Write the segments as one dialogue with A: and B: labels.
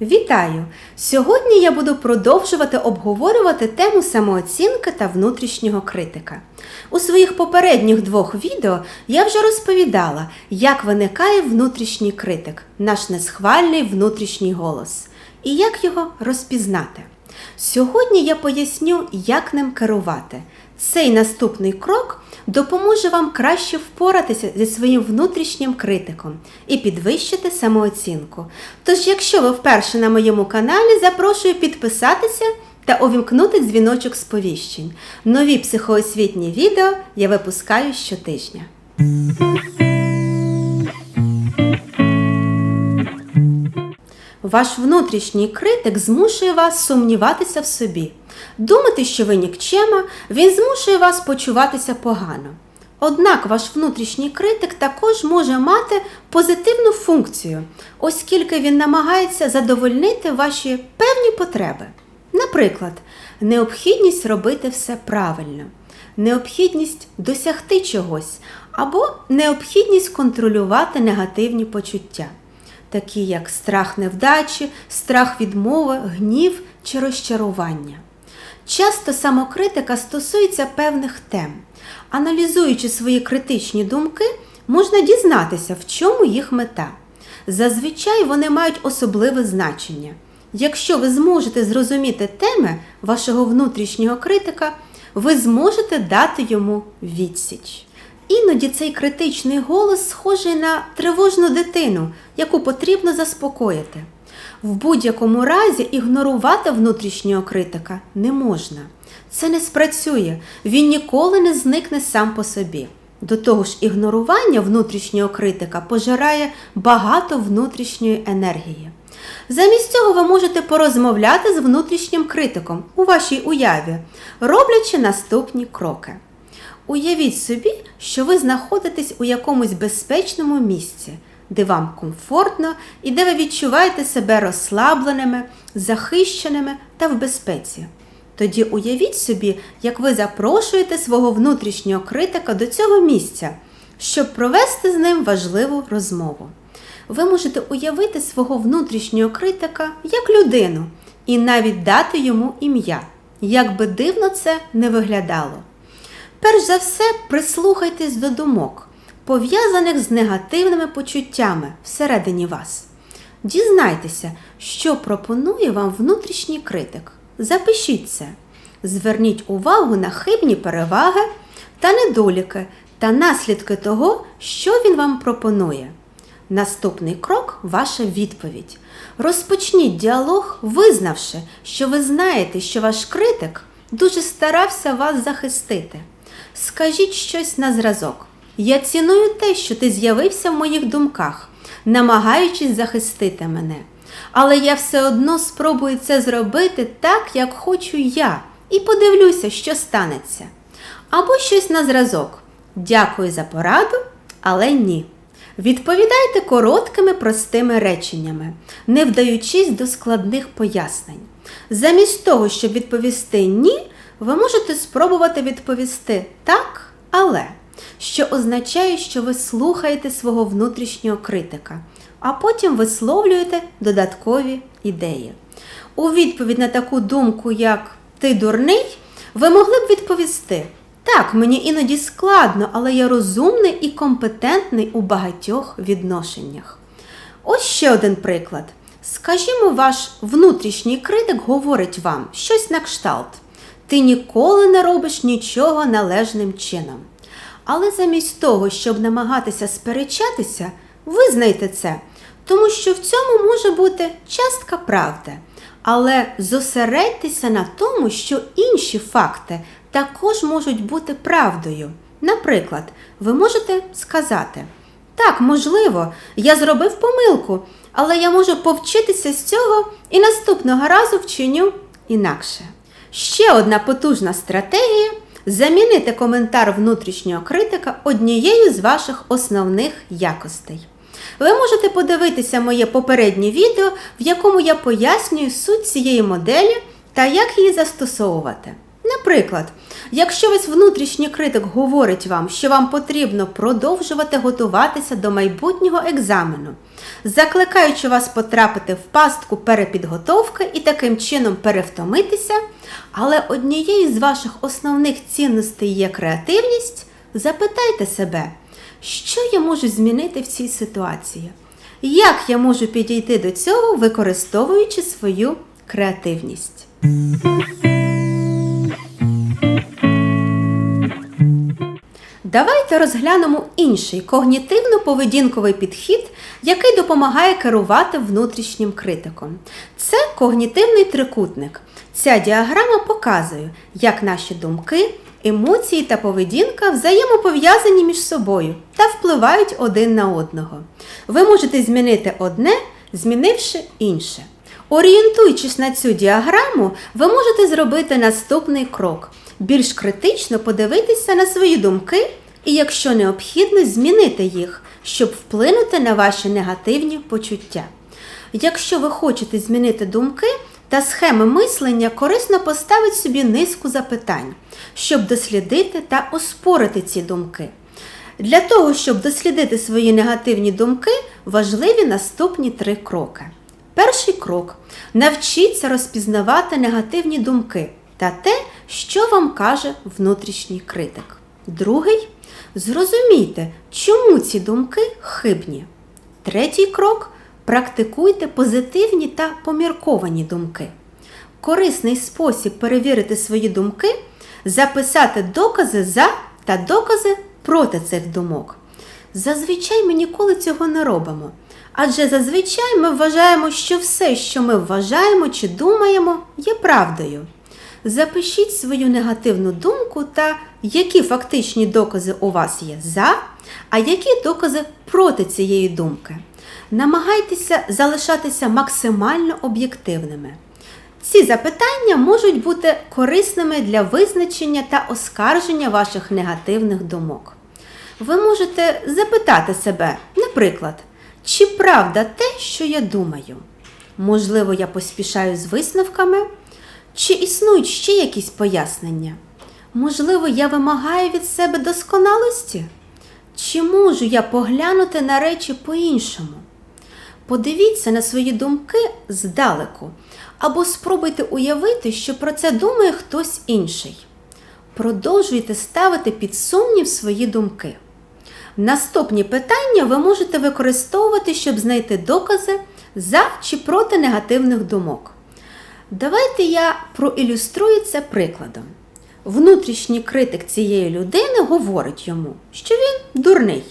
A: Вітаю! Сьогодні я буду продовжувати обговорювати тему самооцінки та внутрішнього критика. У своїх попередніх двох відео я вже розповідала, як виникає внутрішній критик, наш несхвальний внутрішній голос, і як його розпізнати. Сьогодні я поясню, як ним керувати. Цей наступний крок допоможе вам краще впоратися зі своїм внутрішнім критиком і підвищити самооцінку. Тож, якщо ви вперше на моєму каналі, запрошую підписатися та увімкнути дзвіночок сповіщень. Нові психоосвітні відео я випускаю щотижня. Ваш внутрішній критик змушує вас сумніватися в собі, думати, що ви нікчема, він змушує вас почуватися погано. Однак ваш внутрішній критик також може мати позитивну функцію, оскільки він намагається задовольнити ваші певні потреби. Наприклад, необхідність робити все правильно, необхідність досягти чогось або необхідність контролювати негативні почуття такі як страх невдачі, страх відмови, гнів чи розчарування. Часто самокритика стосується певних тем. Аналізуючи свої критичні думки, можна дізнатися, в чому їх мета. Зазвичай вони мають особливе значення. Якщо ви зможете зрозуміти теми вашого внутрішнього критика, ви зможете дати йому відсіч. Іноді цей критичний голос схожий на тривожну дитину, яку потрібно заспокоїти. В будь-якому разі ігнорувати внутрішнього критика не можна. Це не спрацює, він ніколи не зникне сам по собі. До того ж, ігнорування внутрішнього критика пожирає багато внутрішньої енергії. Замість цього ви можете порозмовляти з внутрішнім критиком у вашій уяві, роблячи наступні кроки. Уявіть собі, що ви знаходитесь у якомусь безпечному місці, де вам комфортно і де ви відчуваєте себе розслабленими, захищеними та в безпеці. Тоді уявіть собі, як ви запрошуєте свого внутрішнього критика до цього місця, щоб провести з ним важливу розмову. Ви можете уявити свого внутрішнього критика як людину і навіть дати йому ім'я, як би дивно це не виглядало. Перш за все, прислухайтесь до думок, пов'язаних з негативними почуттями всередині вас. Дізнайтеся, що пропонує вам внутрішній критик. Запишіть це. Зверніть увагу на хибні переваги та недоліки та наслідки того, що він вам пропонує. Наступний крок ваша відповідь. Розпочніть діалог, визнавши, що ви знаєте, що ваш критик дуже старався вас захистити. Скажіть щось на зразок. Я ціную те, що ти з'явився в моїх думках, намагаючись захистити мене. Але я все одно спробую це зробити так, як хочу я, і подивлюся, що станеться. Або щось на зразок. Дякую за пораду, але ні. Відповідайте короткими простими реченнями, не вдаючись до складних пояснень. Замість того, щоб відповісти ні, ви можете спробувати відповісти так, але, що означає, що ви слухаєте свого внутрішнього критика, а потім висловлюєте додаткові ідеї. У відповідь на таку думку, як ти дурний, ви могли б відповісти. Так, мені іноді складно, але я розумний і компетентний у багатьох відношеннях. Ось ще один приклад. Скажімо, ваш внутрішній критик говорить вам щось на кшталт. Ти ніколи не робиш нічого належним чином. Але замість того, щоб намагатися сперечатися, визнайте це, тому що в цьому може бути частка правди. Але зосередьтеся на тому, що інші факти також можуть бути правдою. Наприклад, ви можете сказати: так, можливо, я зробив помилку, але я можу повчитися з цього і наступного разу вчиню інакше. Ще одна потужна стратегія замінити коментар внутрішнього критика однією з ваших основних якостей. Ви можете подивитися моє попереднє відео, в якому я пояснюю суть цієї моделі та як її застосовувати. Наприклад, якщо весь внутрішній критик говорить вам, що вам потрібно продовжувати готуватися до майбутнього екзамену, закликаючи вас потрапити в пастку перепідготовки і таким чином перевтомитися, але однією з ваших основних цінностей є креативність, запитайте себе, що я можу змінити в цій ситуації? Як я можу підійти до цього, використовуючи свою креативність? Давайте розглянемо інший когнітивно-поведінковий підхід, який допомагає керувати внутрішнім критиком. Це когнітивний трикутник. Ця діаграма показує, як наші думки, емоції та поведінка взаємопов'язані між собою та впливають один на одного. Ви можете змінити одне, змінивши інше. Орієнтуючись на цю діаграму, ви можете зробити наступний крок більш критично подивитися на свої думки і, якщо необхідно, змінити їх, щоб вплинути на ваші негативні почуття. Якщо ви хочете змінити думки та схеми мислення, корисно поставити собі низку запитань, щоб дослідити та оспорити ці думки. Для того, щоб дослідити свої негативні думки, важливі наступні три кроки. Перший крок навчіться розпізнавати негативні думки та те, що вам каже внутрішній критик. Другий зрозумійте, чому ці думки хибні. Третій крок практикуйте позитивні та помірковані думки. Корисний спосіб перевірити свої думки записати докази за та докази проти цих думок. Зазвичай ми ніколи цього не робимо. Адже зазвичай ми вважаємо, що все, що ми вважаємо чи думаємо, є правдою. Запишіть свою негативну думку та які фактичні докази у вас є за, а які докази проти цієї думки. Намагайтеся залишатися максимально об'єктивними. Ці запитання можуть бути корисними для визначення та оскарження ваших негативних думок. Ви можете запитати себе, наприклад, чи правда те, що я думаю? Можливо, я поспішаю з висновками? Чи існують ще якісь пояснення? Можливо, я вимагаю від себе досконалості? Чи можу я поглянути на речі по-іншому? Подивіться на свої думки здалеку, або спробуйте уявити, що про це думає хтось інший. Продовжуйте ставити під сумнів свої думки. Наступні питання ви можете використовувати, щоб знайти докази за чи проти негативних думок. Давайте я проілюструю це прикладом. Внутрішній критик цієї людини говорить йому, що він дурний,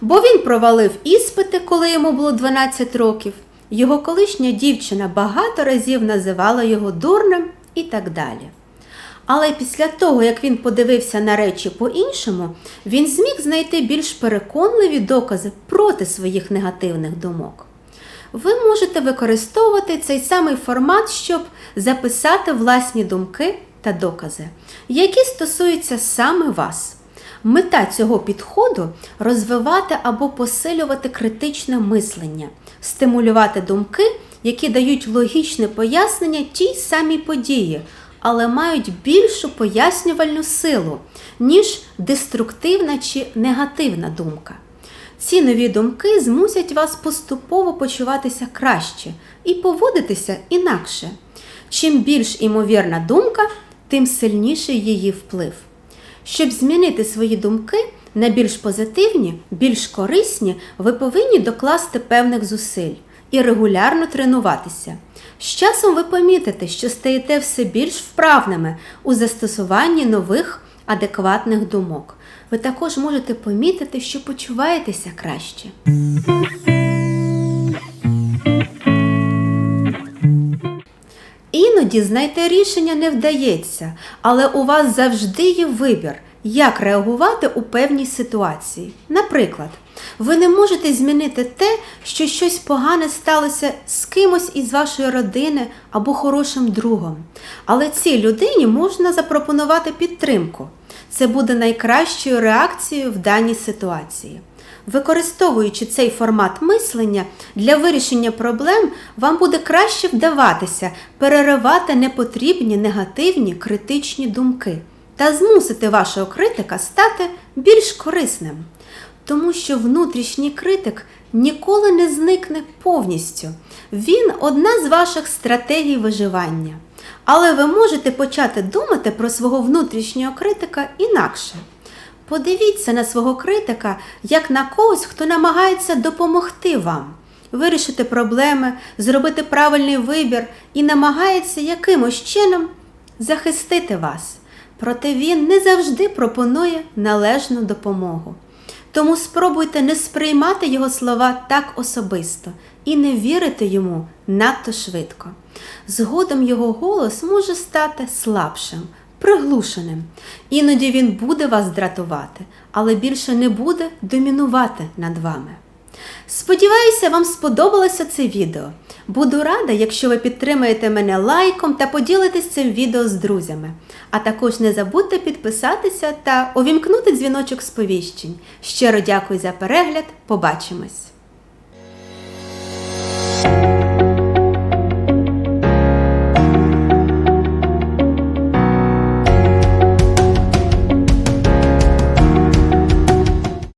A: бо він провалив іспити, коли йому було 12 років. Його колишня дівчина багато разів називала його дурним і так далі. Але після того, як він подивився на речі по-іншому, він зміг знайти більш переконливі докази проти своїх негативних думок. Ви можете використовувати цей самий формат, щоб записати власні думки та докази, які стосуються саме вас. Мета цього підходу розвивати або посилювати критичне мислення, стимулювати думки, які дають логічне пояснення тій самій події, але мають більшу пояснювальну силу, ніж деструктивна чи негативна думка. Ці нові думки змусять вас поступово почуватися краще і поводитися інакше. Чим більш імовірна думка, тим сильніший її вплив. Щоб змінити свої думки на більш позитивні, більш корисні, ви повинні докласти певних зусиль і регулярно тренуватися. З часом ви помітите, що стаєте все більш вправними у застосуванні нових адекватних думок. Ви також можете помітити, що почуваєтеся краще. Іноді знайти рішення не вдається, але у вас завжди є вибір, як реагувати у певній ситуації. Наприклад, ви не можете змінити те, що щось погане сталося з кимось із вашої родини або хорошим другом. Але цій людині можна запропонувати підтримку. Це буде найкращою реакцією в даній ситуації. Використовуючи цей формат мислення для вирішення проблем, вам буде краще вдаватися переривати непотрібні негативні критичні думки та змусити вашого критика стати більш корисним. Тому що внутрішній критик ніколи не зникне повністю. Він одна з ваших стратегій виживання. Але ви можете почати думати про свого внутрішнього критика інакше. Подивіться на свого критика як на когось, хто намагається допомогти вам, вирішити проблеми, зробити правильний вибір і намагається якимось чином захистити вас. Проте він не завжди пропонує належну допомогу. Тому спробуйте не сприймати його слова так особисто і не вірити йому надто швидко. Згодом його голос може стати слабшим, приглушеним. Іноді він буде вас дратувати, але більше не буде домінувати над вами. Сподіваюся, вам сподобалося це відео. Буду рада, якщо ви підтримаєте мене лайком та поділитесь цим відео з друзями. А також не забудьте підписатися та увімкнути дзвіночок сповіщень. Щиро дякую за перегляд. Побачимось!